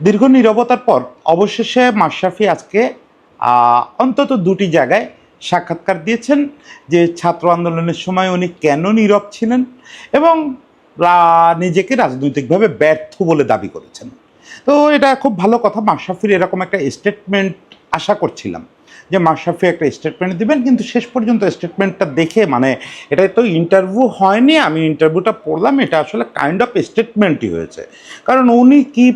দীর্ঘ নিরবতার পর অবশেষে মাশরাফি আজকে অন্তত দুটি জায়গায় সাক্ষাৎকার দিয়েছেন যে ছাত্র আন্দোলনের সময় উনি কেন নীরব ছিলেন এবং নিজেকে রাজনৈতিকভাবে ব্যর্থ বলে দাবি করেছেন। তো এটা খুব ভালো কথা, মাশরাফির এরকম একটা স্টেটমেন্ট আশা করছিলাম। যে মাশরাফি একটা স্টেটমেন্ট দিবেন, কিন্তু শেষ পর্যন্ত স্টেটমেন্টটা দেখে মানে এটা তো ইন্টারভিউ হয়নি, আমি ইন্টারভিউটা পড়লাম, এটা আসলে কাইন্ড অফ স্টেটমেন্টই হয়েছে। কারণ উনি কি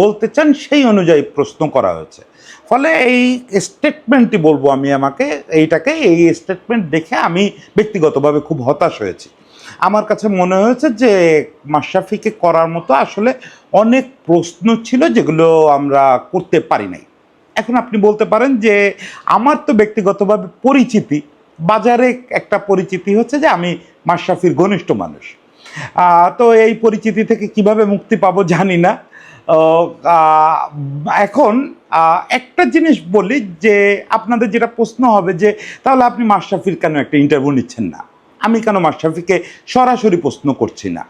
বলতে চান সেই অনুযায়ী প্রশ্ন করা হয়েছে। ফলে এই স্টেটমেন্টটি বলব আমি আমাকে, এইটাকে, এই স্টেটমেন্ট দেখে আমি ব্যক্তিগতভাবে খুব হতাশ হয়েছি। আমার কাছে মনে হয়েছে যে মাশরাফিকে করার মতো আসলে অনেক প্রশ্ন ছিল যেগুলো আমরা করতে পারি নাই। এখন আপনি বলতে পারেন যে আমার তো ব্যক্তিগতভাবে পরিচিতি। বাজারে একটা পরিচিতি হচ্ছে যে আমি মাশরাফির ঘনিষ্ঠ মানুষ। তো এই পরিচিতি থেকে কীভাবে মুক্তি পাবো জানি না। এখন একটা জিনিস বলি যে আপনাদের যেটা প্রশ্ন হবে যে তাহলে আপনি মাশরাফির কেন একটা ইন্টারভিউ নিচ্ছেন না? আমি কেন মাশরাফিকে সরাসরি প্রশ্ন করছি না?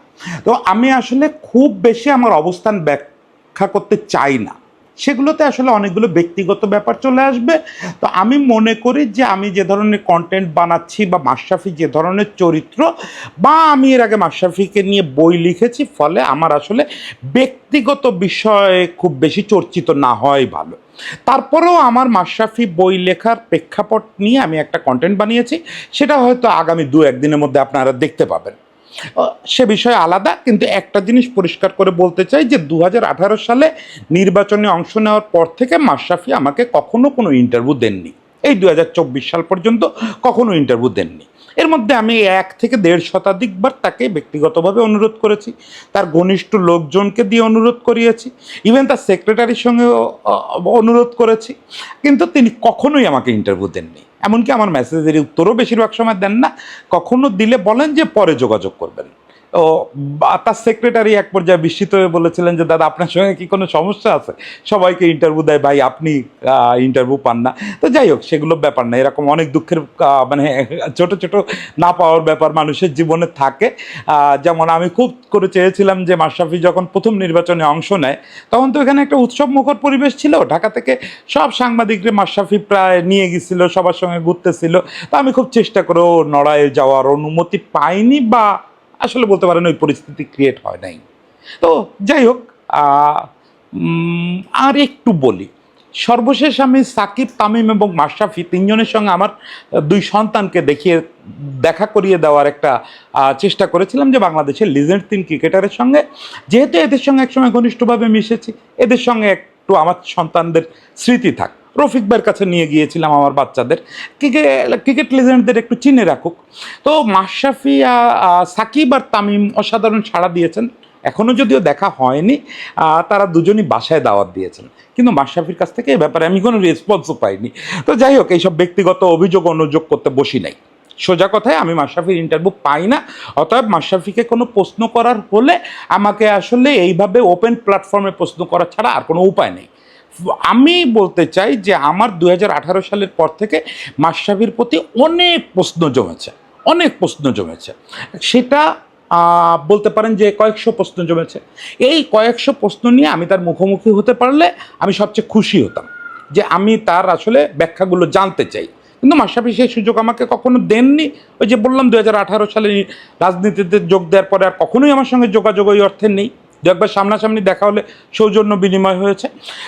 তো আমি আসলে খুব বেশি আমার অবস্থান ব্যাখ্যা করতে চাই না। সেগুলোতে আসলে অনেকগুলো ব্যক্তিগত ব্যাপার চলে আসবে। তো আমি মনে করি যে আমি যে ধরনের কন্টেন্ট বানাচ্ছি বা মাশরাফি যে ধরনের চরিত্র বা আমি এর আগে মাশরাফিকে নিয়ে বই লিখেছি, ফলে আমার আসলে ব্যক্তিগত বিষয়ে খুব বেশি চর্চিত না হয় ভালো। তারপরেও আমার মাশরাফি বই লেখার প্রেক্ষাপট নিয়ে আমি একটা কন্টেন্ট বানিয়েছি, সেটা হয়তো আগামী দু একদিনের মধ্যে আপনারা দেখতে পাবেন। সে বিষয়ে আলাদা, কিন্তু একটা জিনিস পরিষ্কার করে বলতে চাই যে দু হাজার আঠারো সালে নির্বাচনে অংশ নেওয়ার পর থেকে মাশরাফি আমাকে কখনো কোনো ইন্টারভিউ দেননি। এই দু হাজার চব্বিশ সাল পর্যন্ত কখনো ইন্টারভিউ দেননি। এর মধ্যে আমি এক থেকে দেড় শতাধিকবার তাকে ব্যক্তিগতভাবে অনুরোধ করেছি, তার ঘনিষ্ঠ লোকজনকে দিয়ে অনুরোধ করিয়েছি ইভেন তার সেক্রেটারির সঙ্গেও অনুরোধ করেছি, কিন্তু তিনি কখনোই আমাকে ইন্টারভিউ দেননি। এমনকি আমার মেসেজের উত্তরও বেশিরভাগ সময় দেন না, কখনো দিলে বলেন যে পরে যোগাযোগ করবেন। ও তার সেক্রেটারি এক পর্যায়ে বিস্মিত হয়ে বলেছিলেন যে, দাদা, আপনার সঙ্গে কি কোনো সমস্যা আছে? সবাইকে ইন্টারভিউ দেয়, ভাই, আপনি ইন্টারভিউ পান না। তো যাই হোক, সেগুলো ব্যাপার না, এরকম অনেক দুঃখের মানে ছোট ছোট, না পাওয়ার ব্যাপার মানুষের জীবনে থাকে। যেমন আমি খুব করে চেয়েছিলাম যে, মাশরাফি যখন প্রথম নির্বাচনে অংশ নেয়, তখন তো এখানে একটা উৎসব মুখর পরিবেশ ছিল। ঢাকা থেকে সব সাংবাদিকরে মাশরাফি প্রায় নিয়ে গেছিল, সবার সঙ্গে ঘুরতেছিল। তো আমি খুব চেষ্টা করেও নড়াইয়ে যাওয়ার অনুমতি পাইনি বা আসলে বলতে পারেন ওই পরিস্থিতি ক্রিয়েট হয় নাই। তো যাই হোক আর একটু বলি। সর্বশেষ আমি সাকিব, তামিম এবং মাশরাফি তিনজনের সঙ্গে আমার দুই সন্তানকে দেখিয়ে, দেখা করিয়ে দেওয়ার একটা চেষ্টা করেছিলাম যে বাংলাদেশের লিজেন্ড তিন ক্রিকেটারের সঙ্গে। যেহেতু এদের সঙ্গে একসময় ঘনিষ্ঠভাবে মিশেছি, এদের সঙ্গে একটু আমার সন্তানদের স্মৃতি থাক। রফিক ভাইয়ের কাছে নিয়ে গিয়েছিলাম আমার বাচ্চাদের। ক্রিকেট ক্রিকেট লিজেন্ডদের একটু চিনে রাখুক। তো মাশরাফি সাকিব আর তামিম অসাধারণ সাড়া দিয়েছেন। এখনও যদিও দেখা হয়নি তারা দুজনই বাসায় দাওয়াত দিয়েছেন। কিন্তু মাশরাফির কাছ থেকে এ ব্যাপারে আমি কোনো রেসপন্সও পাইনি। তো যাই হোক, এইসব ব্যক্তিগত অভিযোগ অনুযোগ করতে বসি নাই। সোজা কথায় আমি মাশরাফির ইন্টারভিউ পাই না। অতএব মাশরাফিকে কোনো প্রশ্ন করার হলে আমাকে আসলে এইভাবে ওপেন প্ল্যাটফর্মে প্রশ্ন করা ছাড়া আর কোনো উপায় নেই। আমি বলতে চাই যে আমার দু হাজার আঠারো সালের পর থেকে মাশরাফির প্রতি অনেক প্রশ্ন জমেছে, অনেক প্রশ্ন জমেছে। সেটা বলতে পারেন যে কয়েকশো প্রশ্ন জমেছে। এই কয়েকশো প্রশ্ন নিয়ে আমি তার মুখোমুখি হতে পারলে আমি সবচেয়ে খুশি হতাম যে আমি তার আসলে ব্যাখ্যাগুলো জানতে চাই। কিন্তু মাশরাফি সেই সুযোগ আমাকে কখনো দেননি। ওই যে বললাম দু হাজার আঠারো সালে রাজনীতিতে যোগ দেওয়ার পরে আর কখনোই আমার সঙ্গে যোগাযোগ ওই অর্থে নেই। দু একবার সামনাসামনি দেখা হলে সৌজন্য বিনিময় হয়েছে।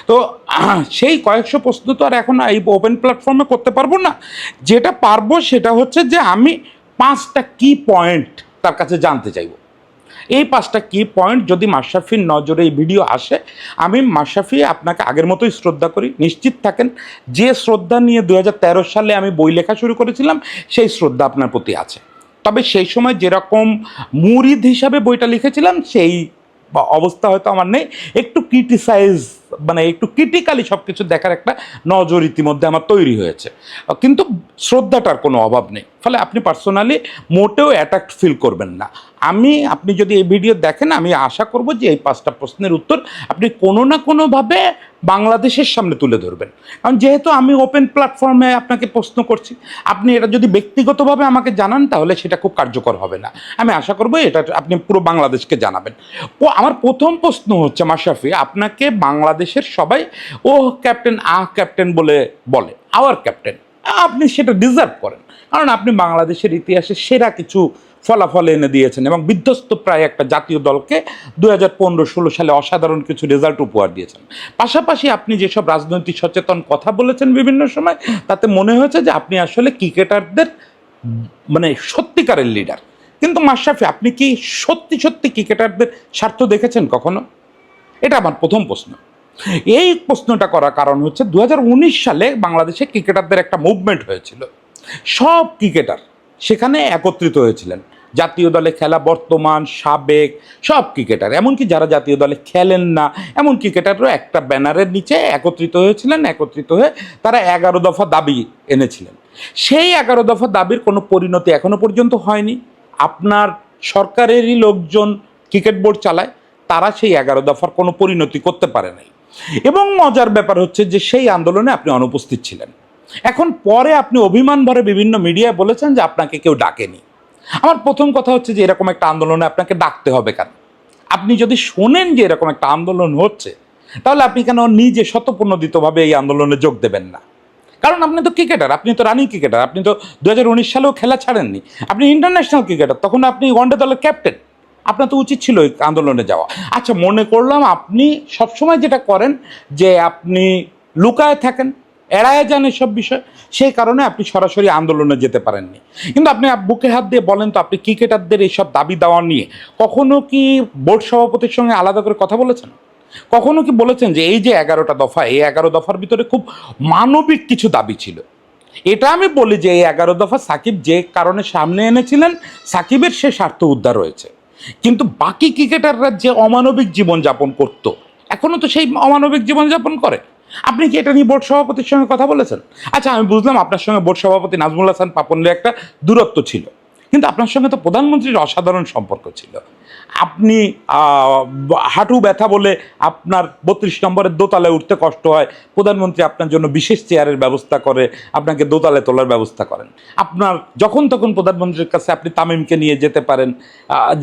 তো সেই কয়েকশো প্রশ্ন তো আর এখন এই ওপেন প্ল্যাটফর্মে করতে পারব না। যেটা পারব সেটা হচ্ছে যে আমি পাঁচটা কি পয়েন্ট তার কাছে জানতে চাইব। এই পাঁচটা কি পয়েন্ট যদি মাশরাফির নজরে এই ভিডিও আসে, আমি মাশরাফি আপনাকে আগের মতোই শ্রদ্ধা করি, নিশ্চিত থাকেন, যে শ্রদ্ধা নিয়ে দু হাজার তেরো সালে আমি বই লেখা শুরু করেছিলাম, সেই শ্রদ্ধা আপনার প্রতি আছে। তবে সেই সময় যেরকম মুরিদ হিসাবে বইটা লিখেছিলাম, সেই বা অবস্থা হয়তো আমার নেই, একটু ক্রিটিসাইজ মানে একটু ক্রিটিক্যালি সব কিছু দেখার একটা নজর ইতিমধ্যে আমার তৈরি হয়েছে। কিন্তু শ্রদ্ধাটার কোনো অভাব নেই। ফলে আপনি পার্সোনালি মোটেও অ্যাটাক্ট ফিল করবেন না। আমি, আপনি যদি এই ভিডিও দেখেন, আমি আশা করব যে এই পাঁচটা প্রশ্নের উত্তর আপনি কোনো না কোনোভাবে বাংলাদেশের সামনে তুলে ধরবেন। কারণ যেহেতু আমি ওপেন প্ল্যাটফর্মে আপনাকে প্রশ্ন করছি, আপনি এটা যদি ব্যক্তিগতভাবে আমাকে জানান, তাহলে সেটা খুব কার্যকর হবে না। আমি আশা করব এটা আপনি পুরো বাংলাদেশকে জানাবেন। ও, আমার প্রথম প্রশ্ন হচ্ছে, মাশরাফি, আপনাকে বাংলাদেশের সবাই, ও ক্যাপ্টেন আহ ক্যাপ্টেন বলে বলে আওয়ার ক্যাপ্টেন আপনি সেটা ডিজার্ভ করেন। কারণ আপনি বাংলাদেশের ইতিহাসে সেরা কিছু ফলাফল এনে দিয়েছেন এবং বিধ্বস্ত প্রায় একটা জাতীয় দলকে দু হাজার পনেরো ষোলো সালে অসাধারণ কিছু রেজাল্ট উপহার দিয়েছেন। পাশাপাশি আপনি যেসব রাজনৈতিক সচেতন কথা বলেছেন বিভিন্ন সময়, তাতে মনে হয়েছে যে আপনি আসলে ক্রিকেটারদের মানে সত্যিকারের লিডার কিন্তু মাশরাফি, আপনি কি সত্যি সত্যি ক্রিকেটারদের স্বার্থ দেখেছেন কখনো? এটা আমার প্রথম প্রশ্ন। এই প্রশ্নটা করার কারণ হচ্ছে দু হাজার উনিশ সালে বাংলাদেশে ক্রিকেটারদের একটা মুভমেন্ট হয়েছিল। সব ক্রিকেটার সেখানে একত্রিত হয়েছিলেন। জাতীয় দলে খেলা বর্তমান, সাবেক, সব ক্রিকেটার। এমনকি যারা জাতীয় দলে খেলেন না, এমন ক্রিকেটারও একটা ব্যানারের নিচে একত্রিত হয়েছিলেন, একত্রিত হয়ে তারা এগারো দফা দাবি এনেছিলেন। সেই এগারো দফা দাবির কোনো পরিণতি এখনও পর্যন্ত হয়নি। আপনার সরকারেরই লোকজন ক্রিকেট বোর্ড চালায়, তারা সেই এগারো দফার কোনো পরিণতি করতে পারে নাই। এবং মজার ব্যাপার হচ্ছে যে সেই আন্দোলনে আপনি অনুপস্থিত ছিলেন। এখন পরে আপনি অভিমান ভরে বিভিন্ন মিডিয়ায় বলেছেন যে আপনাকে কেউ ডাকেনি। আমার প্রথম কথা হচ্ছে যে এরকম একটা আন্দোলনে আপনাকে ডাকতে হবে কেন? আপনি যদি শোনেন যে এরকম একটা আন্দোলন হচ্ছে, তাহলে আপনি কেন নিজে শতপূর্ণদিতভাবে এই আন্দোলনে যোগ দেবেন না? কারণ আপনি তো ক্রিকেটার, আপনি তো রানিং ক্রিকেটার, আপনি তো দু হাজার উনিশ সালেও খেলা ছাড়েননি। আপনি ইন্টারন্যাশনাল ক্রিকেটার, তখন আপনি ওয়ানডে দলের ক্যাপ্টেন। আপনার তো উচিত ছিল ওই আন্দোলনে যাওয়া। আচ্ছা মনে করলাম আপনি সবসময় যেটা করেন যে আপনি লুকায় থাকেন এড়ায় যান এসব বিষয়। সেই কারণে আপনি সরাসরি আন্দোলনে যেতে পারেননি। কিন্তু আপনি বুকে হাত দিয়ে বলেন তো, আপনি ক্রিকেটারদের এইসব দাবি দেওয়া নিয়ে কখনো কি বোর্ড সভাপতির সঙ্গে আলাদা করে কথা বলেছেন? কখনো কি বলেছেন যে, এই যে এগারোটা দফা, এই এগারো দফার ভিতরে খুব মানবিক কিছু দাবি ছিল? এটা আমি বলি যে, এই এগারো দফা সাকিব যে কারণে সামনে এনেছিলেন, সাকিবের সে স্বার্থ উদ্ধার হয়েছে। কিন্তু বাকি ক্রিকেটাররা যে অমানবিক জীবনযাপন করত এখনও তো সেই অমানবিক জীবনযাপন করে। আপনি কি এটা নিয়ে বোর্ড সভাপতির সঙ্গে কথা বলেছেন? আচ্ছা আমি বুঝলাম আপনার সঙ্গে বোর্ড সভাপতি নাজমুল হাসান পাপনের একটা দূরত্ব ছিল। কিন্তু আপনার সঙ্গে তো প্রধানমন্ত্রীর অসাধারণ সম্পর্ক ছিল। আপনি হাঁটু ব্যথা বলে আপনার বত্রিশ নম্বরের দোতলায় উঠতে কষ্ট হয়। প্রধানমন্ত্রী আপনার জন্য বিশেষ চেয়ারের ব্যবস্থা করে, আপনাকে দোতলায় তোলার ব্যবস্থা করেন। আপনার যখন তখন প্রধানমন্ত্রীর কাছে আপনি তামিমকে নিয়ে যেতে পারেন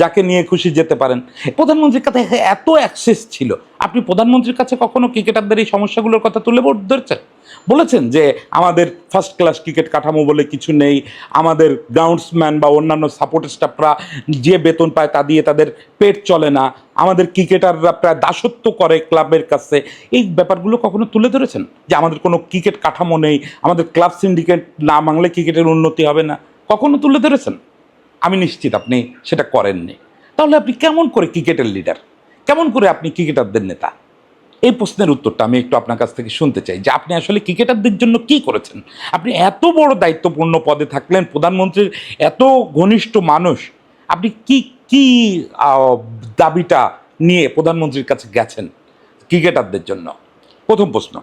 যাকে নিয়ে খুশি যেতে পারেন। প্রধানমন্ত্রীর কাছে এত অ্যাক্সেস ছিল। আপনি প্রধানমন্ত্রীর কাছে কখনো ক্রিকেটারদের এই সমস্যাগুলোর কথা তুলে ধরেছেন? বলেছেন যে আমাদের ফার্স্ট ক্লাস ক্রিকেট কাঠামো বলে কিছু নেই, আমাদের গ্রাউন্ডসম্যান বা অন্যান্য সাপোর্ট স্টাফরা যে বেতন পায় তা দিয়ে তাদের পেট চলে না, আমাদের ক্রিকেটাররা প্রায় দাসত্ব করে ক্লাবের কাছে। এই ব্যাপারগুলো কখনো তুলে ধরেছেন? যে আমাদের কোনো ক্রিকেট কাঠামো নেই, আমাদের ক্লাব সিন্ডিকেট না মাংলে ক্রিকেটের উন্নতি হবে না, কখনো তুলে ধরেছেন? আমি নিশ্চিত আপনি সেটা করেননি। তাহলে আপনি কেমন করে ক্রিকেটের লিডার কেমন করে আপনি ক্রিকেটারদের নেতা? এই প্রশ্নের উত্তরটা আমি একটু আপনার কাছ থেকে শুনতে চাই যে আপনি আসলে ক্রিকেটারদের জন্য কি করেছেন? আপনি এত বড় দায়িত্বপূর্ণ পদে থাকলেন, প্রধানমন্ত্রীর এত ঘনিষ্ঠ মানুষ, আপনি কি কি দাবিটা নিয়ে প্রধানমন্ত্রীর কাছে গেছেন ক্রিকেটারদের জন্য? প্রথম প্রশ্ন।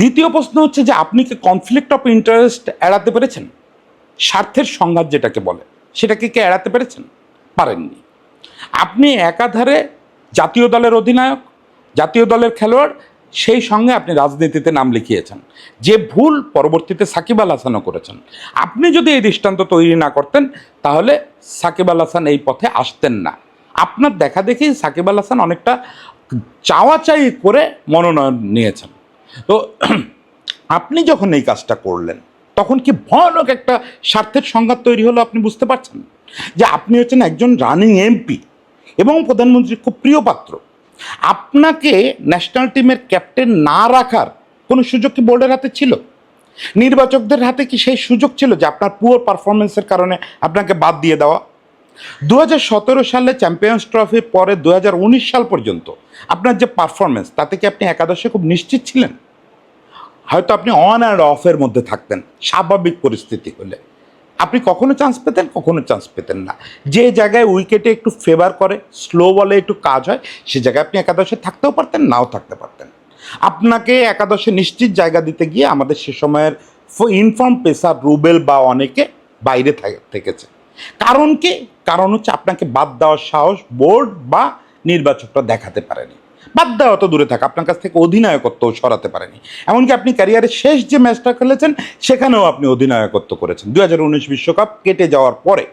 দ্বিতীয় প্রশ্ন হচ্ছে যে আপনি কি কনফ্লিক্ট অফ ইন্টারেস্ট এড়াতে পেরেছেন? স্বার্থের সংঘাত যেটাকে বলে, সেটাকে কি এড়াতে পেরেছেন? পারেননি। আপনি একাধারে জাতীয় দলের অধিনায়ক, জাতীয় দলের খেলোয়াড়, সেই সঙ্গে আপনি রাজনীতিতে নাম লিখিয়েছেন। যে ভুল পরবর্তীতে সাকিব আল হাসানও করেছেন। আপনি যদি এই দৃষ্টান্ত তৈরি না করতেন, তাহলে সাকিব আল হাসান এই পথে আসতেন না। আপনার দেখা দেখি সাকিব আল হাসান অনেকটা চাওয়া চাই করে মনোনয়ন নিয়েছেন। তো আপনি যখন এই কাজটা করলেন, তখন কি ভয়ানক একটা স্বার্থের সংঘাত তৈরি হলো আপনি বুঝতে পারছেন? যে আপনি হচ্ছেন একজন রানিং এমপি। এবং প্রধানমন্ত্রীর খুব প্রিয় পাত্র। আপনাকে ন্যাশনাল টিমের ক্যাপ্টেন না রাখার কোনো সুযোগ কি বোর্ডের হাতে ছিল? নির্বাচকদের হাতে কি সেই সুযোগ ছিল যে আপনার পুয়ার পারফরমেন্সের কারণে আপনাকে বাদ দিয়ে দেওয়া? দু হাজার সতেরো সালে চ্যাম্পিয়ন্স ট্রফির পরে দু হাজার উনিশ সাল পর্যন্ত আপনার যে পারফরমেন্স তাতে কি আপনি একাদশে খুব নিশ্চিত ছিলেন? হয়তো আপনি অন অ্যান্ড অফের মধ্যে থাকতেন, স্বাভাবিক পরিস্থিতি হলে। আপনি কখনো চান্স পেতেন, কখনো চান্স পেতেন না। যে জায়গায় উইকেটে একটু ফেভার করে স্লো বলে একটু কাজ হয়, সে জায়গায় আপনি একাদশে থাকতেও পারতেন, নাও থাকতে পারতেন। আপনাকে একাদশে নিশ্চিত জায়গা দিতে গিয়ে আমাদের সে সময়ের ইনফর্ম পেসার রুবেল বা অনেকে বাইরে থাকে- থেকেছে। কারণ কি? কারণ হচ্ছে আপনাকে বাদ দেওয়ার সাহস বোর্ড বা নির্বাচকরা দেখাতে পারেনি। বাদ দেওয়া অত দূরে থাকা। আপনার কাছ থেকে অধিনায়কত্ব সরাতে পারেনি। এমনকি আপনি ক্যারিয়ারের শেষ যে ম্যাচটা খেলেছেন, সেখানেও আপনি অধিনায়কত্ব করেছেন। দু বিশ্বকাপ কেটে যাওয়ার পরে,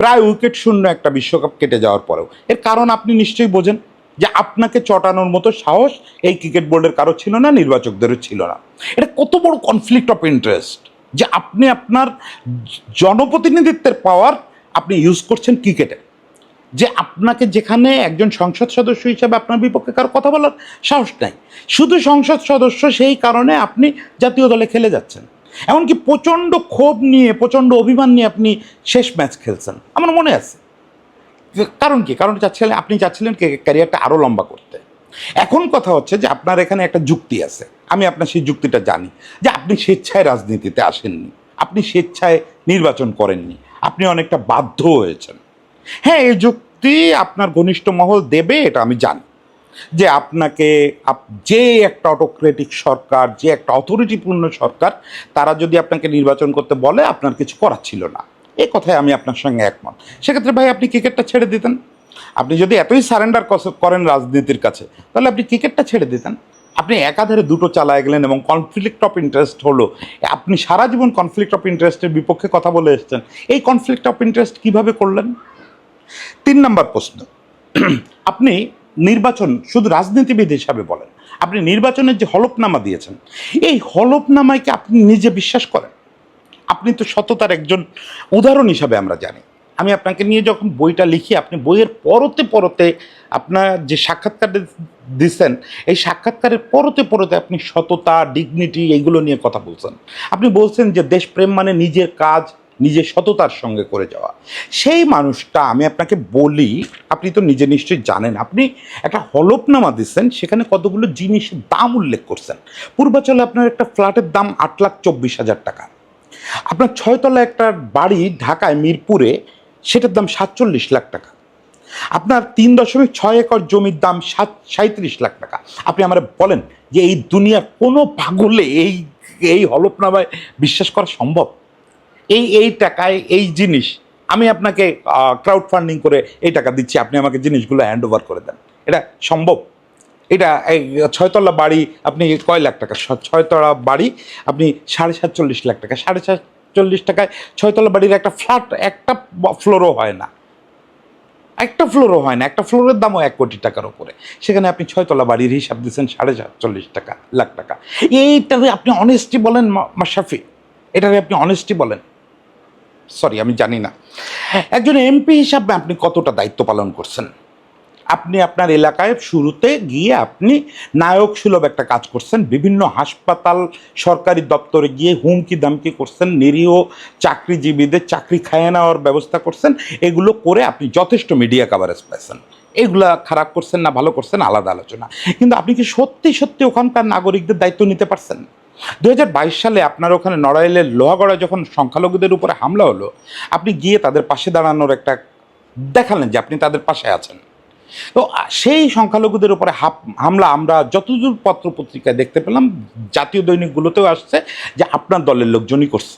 প্রায় উইকেট শূন্য একটা বিশ্বকাপ কেটে যাওয়ার পরেও। এর কারণ আপনি নিশ্চয়ই বোঝেন যে আপনাকে চটানোর মতো সাহস এই ক্রিকেট বোর্ডের কারও ছিল না, নির্বাচকদেরও ছিল না। এটা কত বড় কনফ্লিক্ট অফ ইন্টারেস্ট যে আপনি আপনার জনপ্রতিনিধিত্বের পাওয়ার আপনি ইউজ করছেন ক্রিকেটে যে আপনাকে যেখানে একজন সংসদ সদস্য হিসাবে আপনার বিপক্ষে কারও কথা বলার সাহস নাই। শুধু সংসদ সদস্য সেই কারণে আপনি জাতীয় দলে খেলে যাচ্ছেন। এমনকি প্রচণ্ড ক্ষোভ নিয়ে, প্রচণ্ড অভিমান নিয়ে আপনি শেষ ম্যাচ খেলছেন। আমার মনে আছে। কারণ কি? কারণ চাচ্ছিলেন আপনি চাচ্ছিলেন ক্যারিয়ারটা আরও লম্বা করতে। এখন কথা হচ্ছে যে আপনার এখানে একটা যুক্তি আছে। আমি আপনার সেই যুক্তিটা জানি যে আপনি স্বেচ্ছায় রাজনীতিতে আসেননি। আপনি স্বেচ্ছায় নির্বাচন করেননি। আপনি অনেকটা বাধ্য হয়েছেন। হ্যাঁ এই যুক্তি আপনার ঘনিষ্ঠ মহল দেবে, এটা আমি জানি। যে আপনাকে, আপ- যে একটা অটোক্রেটিক সরকার, যে একটা অথরিটিপূর্ণ সরকার, তারা যদি আপনাকে নির্বাচন করতে বলে, আপনার কিছু করার ছিল না। এই কথায় আমি আপনার সঙ্গে একমত। সেক্ষেত্রে ভাই, আপনি ক্রিকেটটা ছেড়ে দিতেন। আপনি যদি এতই সারেন্ডার করেন রাজনীতির কাছে, তাহলে আপনি ক্রিকেটটা ছেড়ে দিতেন। আপনি একাধারে দুটো চালায় গেলেন এবং কনফ্লিক্ট অফ ইন্টারেস্ট হলো। আপনি সারা জীবন কনফ্লিক্ট অফ ইন্টারেস্টের বিপক্ষে কথা বলে এসেছেন। এই কনফ্লিক্ট অফ ইন্টারেস্ট কীভাবে করলেন? তিন নম্বর প্রশ্ন। আপনি নির্বাচন শুধু রাজনীতিবিদ হিসাবে বলেন, আপনি নির্বাচনের যে হলফনামা দিয়েছেন, এই হলফনামায় কি আপনি নিজে বিশ্বাস করেন? আপনি তো সততার একজন উদাহরণ হিসাবে আমরা জানি। আমি আপনাকে নিয়ে যখন বইটা লিখি, আপনি বইয়ের পরতে পরতে আপনার যে সাক্ষাৎকার দিচ্ছেন এই সাক্ষাৎকারের পরতে পরতে আপনি সততা ডিগনিটি এইগুলো নিয়ে কথা বলছেন। আপনি বলছেন যে দেশপ্রেম মানে নিজের কাজ নিজের সততার সঙ্গে করে যাওয়া। সেই মানুষটা আমি আপনাকে বলি, আপনি তো নিজে নিশ্চয়ই জানেন, আপনি একটা হলফনামা দিচ্ছেন সেখানে কতগুলো জিনিসের দাম উল্লেখ করছেন। পূর্বাচলে আপনার একটা ফ্ল্যাটের দাম আট লাখ চব্বিশ হাজার টাকা। আপনার ছয়তলা একটা বাড়ি ঢাকায় মিরপুরে, সেটার দাম সাতচল্লিশ লাখ টাকা। আপনার তিন দশমিক ছয় একর জমির দাম সাত সাঁত্রিশ লাখ টাকা। আপনি আমার বলেন যে এই দুনিয়ার কোনো পাগলে এই এই হলফনামায় বিশ্বাস করা সম্ভব? এই এই টাকায়, এই জিনিস আমি আপনাকে ক্রাউড ফান্ডিং করে এই টাকা দিচ্ছি, আপনি আমাকে জিনিসগুলো হ্যান্ড ওভার করে দেন। এটা সম্ভব? এটা, এই ছয়তলা বাড়ি, আপনি কয় লাখ টাকা? ছয়তলা বাড়ি, আপনি সাড়ে সাতচল্লিশ লাখ টাকা। সাড়ে সাতচল্লিশ টাকায় ছয়তলা বাড়ির একটা ফ্ল্যাট একটা ফ্লোরও হয় না। একটা ফ্লোরও হয় না। একটা ফ্লোরের দামও এক কোটি টাকার উপরে। সেখানে আপনি ছয়তলা বাড়ির হিসাব দিচ্ছেন সাড়ে সাতচল্লিশ টাকা, লাখ টাকা। এইটারে আপনি অনেস্টি বলেন মা- মাশরাফি। এটারে আপনি অনেস্টি বলেন। সরি আমি জানি না। একজন এমপি হিসাবে আপনি কতটা দায়িত্ব পালন করছেন? আপনি আপনার এলাকায় শুরুতে গিয়ে আপনি নায়ক সুলভ একটা কাজ করছেন, বিভিন্ন হাসপাতাল, সরকারি দপ্তরে গিয়ে হুমকি দামকি করছেন, নিরীহ চাকরিজীবীদের চাকরি খাইয়ে নেওয়ার ব্যবস্থা করছেন, এগুলো করে আপনি যথেষ্ট মিডিয়া কাভারেজ পেয়েছেন এগুলা খারাপ করছেন না, ভালো করছেন, আলাদা আলোচনা। কিন্তু আপনি কি সত্যি সত্যি ওখানকার নাগরিকদের দায়িত্ব নিতে পারছেন? দুই হাজার বাইশ সালে আপনার ওখানে নড়াইলের লোহাগড়া যখন সংখ্যালঘুদের উপরে হামলা হলো, আপনি গিয়ে তাদের পাশে দাঁড়ানোর একটা দেখালেন যে আপনি তাদের পাশে আছেন। তো সেই সংখ্যালঘুদের উপরে হামলা আমরা যতদূর পত্র পত্রিকায় দেখতে পেলাম, জাতীয় দৈনিকগুলোতেও আসছে যে আপনার দলের লোকজনই করছে।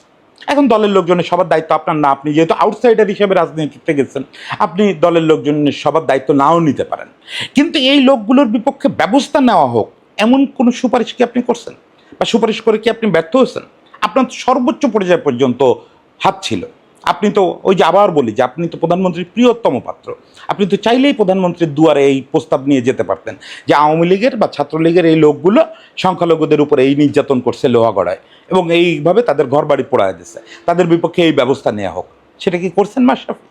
এখন দলের লোকজনের সবার দায়িত্ব আপনার না, আপনি যেহেতু আউটসাইডার হিসেবে রাজনীতিতে গেছেন, আপনি দলের লোকজনের সবার দায়িত্ব নাও নিতে পারেন। কিন্তু এই লোকগুলোর বিপক্ষে ব্যবস্থা নেওয়া হোক, এমন কোনো সুপারিশ কি আপনি করছেন? বা সুপারিশ করে কি আপনি ব্যর্থ হয়েছেন? আপনার সর্বোচ্চ পর্যায় পর্যন্ত হাত ছিল। আপনি তো ওই যে আবার বলি যে আপনি তো প্রধানমন্ত্রীর প্রিয়তম পাত্র। আপনি তো চাইলেই প্রধানমন্ত্রীর দুয়ারে এই প্রস্তাব নিয়ে যেতে পারতেন যে আওয়ামী লীগের বা ছাত্রলীগের এই লোকগুলো সংখ্যালঘুদের উপরে এই নির্যাতন করছে লোহাগড়ায় এবং এইভাবে তাদের ঘর বাড়ি পোড়ায় দিচ্ছে। তাদের বিপক্ষে এই ব্যবস্থা নেওয়া হোক। সেটা কি করছেন মাশরাফি?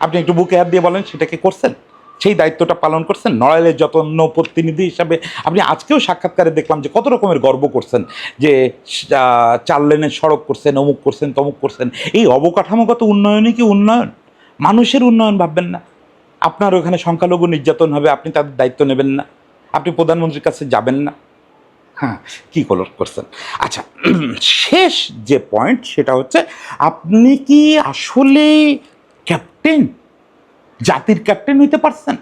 আপনি একটু বুকে হাত দিয়ে বলেন, সেটা কি করছেন? সেই দায়িত্বটা পালন করছেন নড়াইলের যতন্য প্রতিনিধি হিসাবে। আপনি আজকেও সাক্ষাৎকারে দেখলাম যে কত রকমের গর্ব করছেন, যে চার লেনের সড়ক করছেন, অমুক করছেন, তমুক করছেন। এই অবকাঠামোগত উন্নয়নই কি উন্নয়ন? মানুষের উন্নয়ন ভাববেন না। আপনার ওখানে সংখ্যালঘু নির্যাতন হবে, আপনি তাদের দায়িত্ব নেবেন না। আপনি প্রধানমন্ত্রীর কাছে যাবেন না। হ্যাঁ কী কলর করছেন? আচ্ছা শেষ যে পয়েন্ট সেটা হচ্ছে, আপনি কি আসলে ক্যাপ্টেন জাতির ক্যাপ্টেন হইতে পারছেন।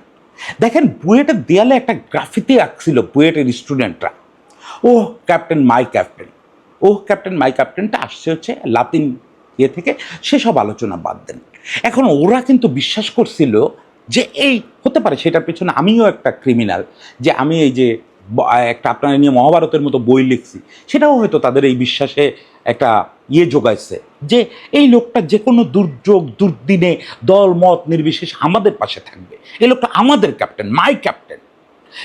দেখেন, বুয়েটের দেয়ালে একটা গ্রাফিতি আঁকছিল বুয়েটের স্টুডেন্টরা O captain my captain O captain my ক্যাপ্টেনটা আসছে হচ্ছে লাতিন ইয়ে থেকে। সেসব আলোচনা বাদ দেন। এখন ওরা কিন্তু বিশ্বাস করছিল যে এই হতে পারে, সেটার পেছনে আমিও একটা ক্রিমিনাল যে আমি এই যে একটা আপনার নিয়ে মহাভারতের মতো বই লিখছি, সেটাও হয়তো তাদের এই বিশ্বাসে একটা ইয়ে যোগাইছে যে এই লোকটা যে কোনো দুর্যোগ, দুর্দিনে দল, মত নির্বিশেষে আমাদের পাশে থাকবে। এই লোকটা আমাদের ক্যাপ্টেন মাই ক্যাপ্টেন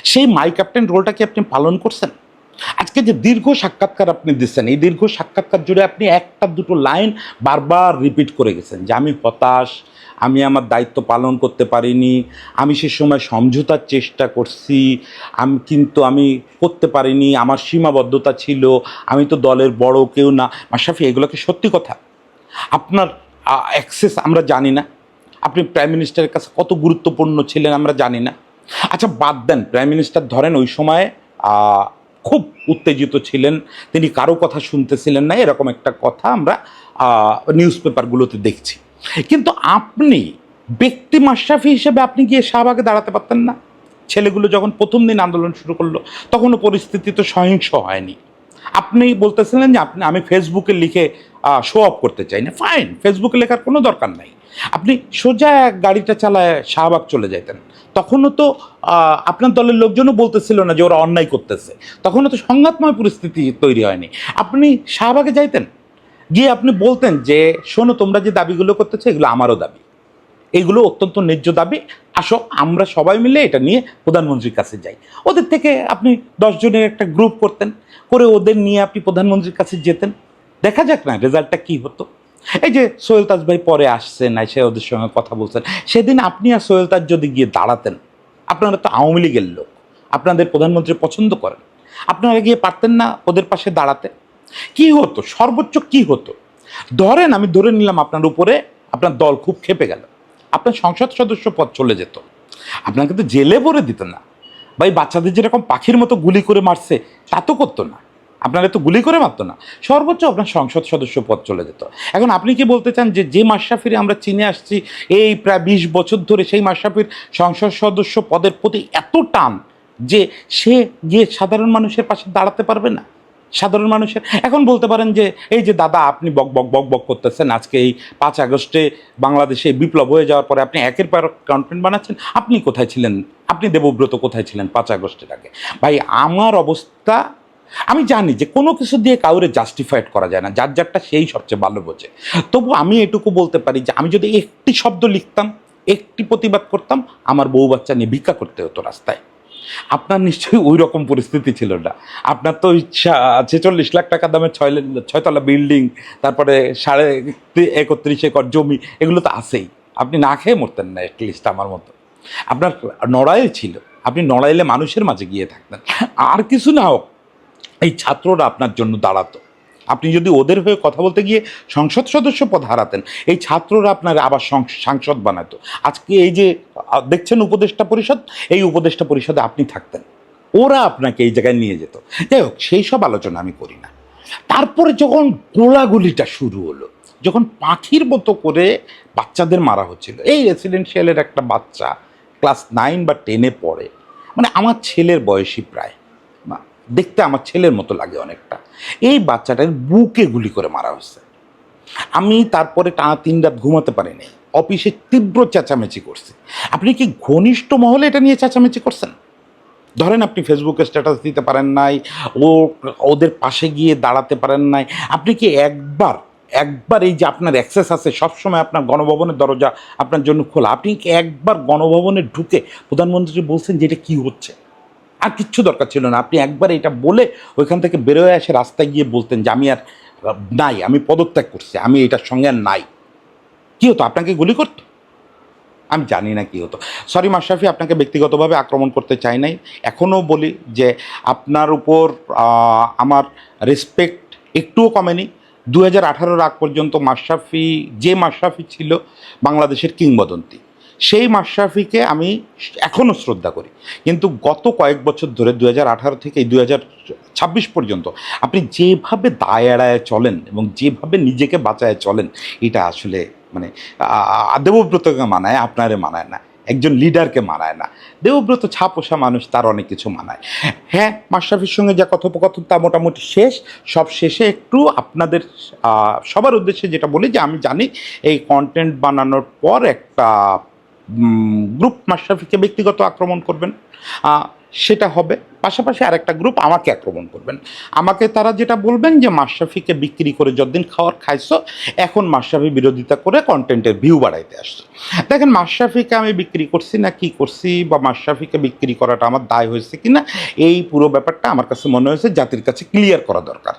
সেই মাই ক্যাপ্টেন রোলটা কি আপনি পালন করছেন? আজকে যে দীর্ঘ সাক্ষাৎকার আপনি দিচ্ছেন, এই দীর্ঘ সাক্ষাৎকার জুড়ে আপনি একটা দুটো লাইন বারবার রিপিট করে গেছেন যে, আমি হতাশ, আমি আমার দায়িত্ব পালন করতে পারিনি, আমি সে সময় সমঝোতার চেষ্টা করছি, আমি কিন্তু আমি করতে পারিনি, আমার সীমাবদ্ধতা ছিল, আমি তো দলের বড় কেউ না। মাশরাফি এগুলো কি সত্যি কথা। আপনার অ্যাক্সেস আমরা জানি না। আপনি প্রাইম মিনিস্টারের কাছে কত গুরুত্বপূর্ণ ছিলেন আমরা জানি না। আচ্ছা বাদ দেন প্রাইম মিনিস্টার ধরেন ওই সময় খুব উত্তেজিত ছিলেন। তিনি কারও কথা শুনতেছিলেন না, এরকম একটা কথা আমরা নিউজ পেপারগুলোতে দেখছি। কিন্তু আপনি ব্যক্তি মাশরাফি হিসেবে আপনি গিয়ে শাহবাগে দাঁড়াতে পারতেন না? ছেলেগুলো যখন প্রথম দিন আন্দোলন শুরু করল, তখনও পরিস্থিতি তো সহিংস হয়নি। আপনি বলতেছিলেন যে আপনি, আমি ফেসবুকে লিখে শো অফ করতে চাই না। ফাইন ফেসবুকে লেখার কোনো দরকার নাই। আপনি সোজা গাড়িটা চালায় শাহবাগ চলে যেতেন তখনও তো আপনার দলের লোকজনও বলতেছিল না যে ওরা অন্যায় করতেছে। তখনও তো সংঘাতময় পরিস্থিতি তৈরি হয়নি। আপনি শাহবাগে যাইতেন? গিয়ে আপনি বলতেন যে, শোনো, তোমরা যে দাবিগুলো করতেছো, এগুলো আমারও দাবি। এগুলো অত্যন্ত ন্যায্য দাবি। আসো, আমরা সবাই মিলে এটা নিয়ে প্রধানমন্ত্রীর কাছে যাই। ওদের থেকে আপনি দশ জনের একটা গ্রুপ করতেন। করে ওদের নিয়ে আপনি প্রধানমন্ত্রীর কাছে যেতেন। দেখা যাক না রেজাল্টটা কি হতো। এই যে সোহেল তাজ ভাই পরে আসছেন, এসে ওদের সঙ্গে কথা বলছেন, সেদিন আপনি আর সোহেল তাজ যদি গিয়ে দাঁড়াতেন, আপনারা তো আওয়ামী লীগের লোক, আপনাদের প্রধানমন্ত্রী পছন্দ করেন, আপনারা গিয়ে পারতেন না ওদের পাশে দাঁড়াতে? কি হতো? সর্বোচ্চ কি হতো? ধরেন আমি ধরে নিলাম আপনার উপরে আপনার দল খুব খেপে গেল, আপনার সংসদ সদস্য পদ চলে যেত, আপনাকে তো জেলে ভরে দিত না, ভাই বাচ্চাদের যেরকম পাখির মতো গুলি করে মারছে, তা তো করতো না। আপনারা তো গুলি করে মারতো না। সর্বোচ্চ আপনার সংসদ সদস্য পদ চলে যেত। এখন আপনি কি বলতে চান যে যে মাশরাফিরে আমরা চিনে আসছি, এই প্রায় বিশ বছর ধরে সেই মাশরাফির সংসদ সদস্য পদের প্রতি এত টান যে সে গিয়ে সাধারণ মানুষের পাশে দাঁড়াতে পারবে না? সাধারণ মানুষের, এখন বলতে পারেন যে, এই যে দাদা আপনি বক বক বক বক করতেছেন, আজকে এই পাঁচ আগস্টে বাংলাদেশে বিপ্লব হয়ে যাওয়ার পরে আপনি একের পর কন্টেন্ট বানাচ্ছেন, আপনি কোথায় ছিলেন? আপনি দেবব্রত কোথায় ছিলেন পাঁচ আগস্টের আগে? ভাই, আমার অবস্থা আমি জানি যে কোনো কিছু দিয়ে কাউরে জাস্টিফাইড করা যায় না, যার যারটা সেই সবচেয়ে ভালো বোঝে। তবু আমি এটুকু বলতে পারি যে আমি যদি একটি শব্দ লিখতাম, একটি প্রতিবাদ করতাম, আমার বউ বাচ্চা নিয়ে ভিক্ষা করতে হতো রাস্তায়। আপনার নিশ্চয়ই ওই রকম পরিস্থিতি ছিল না। আপনার তো ইচ্ছা ছেচল্লিশ লাখ টাকা দামের ছয় ছয়তলা বিল্ডিং, তারপরে সাড়ে একত্রিশ একর জমি, এগুলো তো আছেই। আপনি না খেয়ে মরতেন না অ্যাটলিস্ট আমার মতো। আপনার নড়াইল ছিল। আপনি নড়াইলে মানুষের মাঝে গিয়ে থাকতেন। আর কিছু না হোক এই ছাত্ররা আপনার জন্য দাঁড়াতো। আপনি যদি ওদের হয়ে কথা বলতে গিয়ে সংসদ সদস্য পদ হারাতেন, এই ছাত্ররা আপনার আবার সাংসদ বানাতো। আজকে এই যে দেখছেন উপদেষ্টা পরিষদ, এই উপদেষ্টা পরিষদে আপনি থাকতেন। ওরা আপনাকে এই জায়গায় নিয়ে যেত। যাই হোক, সেই সব আলোচনা আমি করি না। তারপরে যখন গোলাগুলিটা শুরু হলো, যখন পাখির মতো করে বাচ্চাদের মারা হচ্ছিল, এই রেসিডেন্সিয়ালের একটা বাচ্চা ক্লাস নাইন বা টেনে পড়ে মানে আমার ছেলের বয়সী প্রায়। দেখতে আমার ছেলের মতো লাগে অনেকটা। এই বাচ্চাটার বুকে গুলি করে মারা হচ্ছে আমি তারপরে টানা তিন রাত ঘুমাতে পারিনি। অফিসে তীব্র চেঁচামেচি করছি। আপনি কি ঘনিষ্ঠ মহলে এটা নিয়ে চেঁচামেচি করছেন? ধরেন আপনি ফেসবুকে স্ট্যাটাস দিতে পারেন নাই, ও, ওদের পাশে গিয়ে দাঁড়াতে পারেন নাই। আপনি কি একবার একবার এই যে আপনার অ্যাক্সেস আছে, সবসময় আপনার গণভবনের দরজা আপনার জন্য খোলা। আপনি কি একবার গণভবনে ঢুকে প্রধানমন্ত্রী বলছেন যে এটা কী হচ্ছে? আর কিচ্ছু দরকার ছিল না। আপনি একবার এটা বলে ওইখান থেকে বেরোয় এসে রাস্তায় গিয়ে বলতেন যে, আমি আর, নাই, আমি পদত্যাগ করছি, আমি এটার সঙ্গে আর নাই। কী হতো? আপনাকে গুলি করতো? আমি জানি না কি হতো। সরি মাশরাফি, আপনাকে ব্যক্তিগতভাবে আক্রমণ করতে চাই নাই। এখনও বলি যে, আপনার উপর আমার রেসপেক্ট একটুও কমেনি। দু হাজার আঠারোর আগ পর্যন্ত মাশরাফি, যে মাশরাফি ছিল বাংলাদেশের কিংবদন্তি। সেই মাশরাফিকে আমি এখনও শ্রদ্ধা করি। কিন্তু গত কয়েক বছর ধরে দু হাজার আঠারো থেকে দু হাজার ছাব্বিশ পর্যন্ত আপনি যেভাবে দায় এড়ায় চলেন এবং যেভাবে নিজেকে বাঁচায় চলেন, এটা আসলে মানে দেবব্রতকে মানায়, আপনারে মানায় না, একজন লিডারকে মানায় না। দেবব্রত ছাপোষা মানুষ, তার অনেক কিছু মানায়। হ্যাঁ মাশরাফির সঙ্গে যা কথোপকথন, তা মোটামুটি শেষ। সব শেষে একটু আপনাদের সবার উদ্দেশ্যে যেটা বলি যে, আমি জানি এই কন্টেন্ট বানানোর পর একটা গ্রুপ মাশরাফিকে ব্যক্তিগত আক্রমণ করবেন। সেটা হবে। পাশাপাশি আরেকটা গ্রুপ আমাকে আক্রমণ করবেন। আমাকে তারা যেটা বলবেন যে, মাশরাফিকে বিক্রি করে যতদিন খাওয়ার খাইছো, এখন মাশরাফি বিরোধিতা করে কন্টেন্টের ভিউ বাড়াইতে আসছো। দেখেন, মাশরাফিকে আমি বিক্রি করছি না, কি করছি বা মাশরাফিকে বিক্রি করাটা আমার দায় হয়েছে কি না এই পুরো ব্যাপারটা আমার কাছে মনে হয়েছে জাতির কাছে ক্লিয়ার করা দরকার।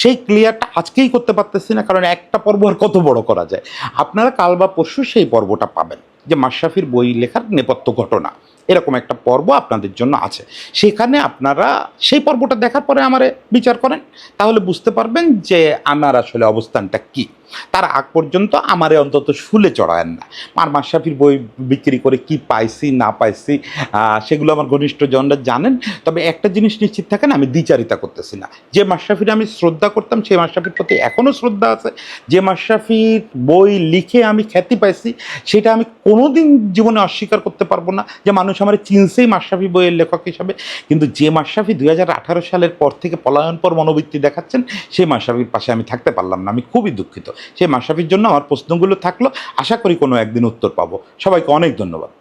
সেই ক্লিয়ারটা আজকেই করতে পারতেছি না, কারণ একটা পর্ব আর কত বড় করা যায়? আপনারা কাল বা পরশু সেই পর্বটা পাবেন। যে মাশরাফির বই লেখার নেপথ্য ঘটনা, এরকম একটা পর্ব আপনাদের জন্য আছে। সেখানে আপনারা সেই পর্বটা দেখার পরে আমারে বিচার করেন, তাহলে বুঝতে পারবেন যে আমার আসলে অবস্থানটা কি। তার আগ পর্যন্ত আমারে অন্তত শুলে চড়ায়েন না। আর মাশরাফির বই বিক্রি করে কি পাইছি, না পাইছি সেগুলো আমার ঘনিষ্ঠ জনরা জানেন। তবে একটা জিনিস নিশ্চিত থাকেন, আমি দ্বিচারিতা করতেছি না। যে মাশরাফির আমি শ্রদ্ধা করতাম সেই মাশরাফির প্রতি এখনও শ্রদ্ধা আছে। যে মাশরাফির বই লিখে আমি খ্যাতি পাইছি, সেটা আমি কোনোদিন জীবনে অস্বীকার করতে পারব না যে মানুষ আমার চিনছেই মাশরাফি বইয়ের লেখক হিসাবে। কিন্তু যে মাশরাফি দুই সালের পর থেকে পলায়নপর মনোবৃত্তি দেখাচ্ছেন, সেই মাশরাফির পাশে আমি থাকতে পারলাম না। আমি খুবই দুঃখিত। সেই মাশরাফির জন্য আমার প্রশ্নগুলো থাকল। আশা করি কোনো একদিন উত্তর পাবো। সবাইকে অনেক ধন্যবাদ।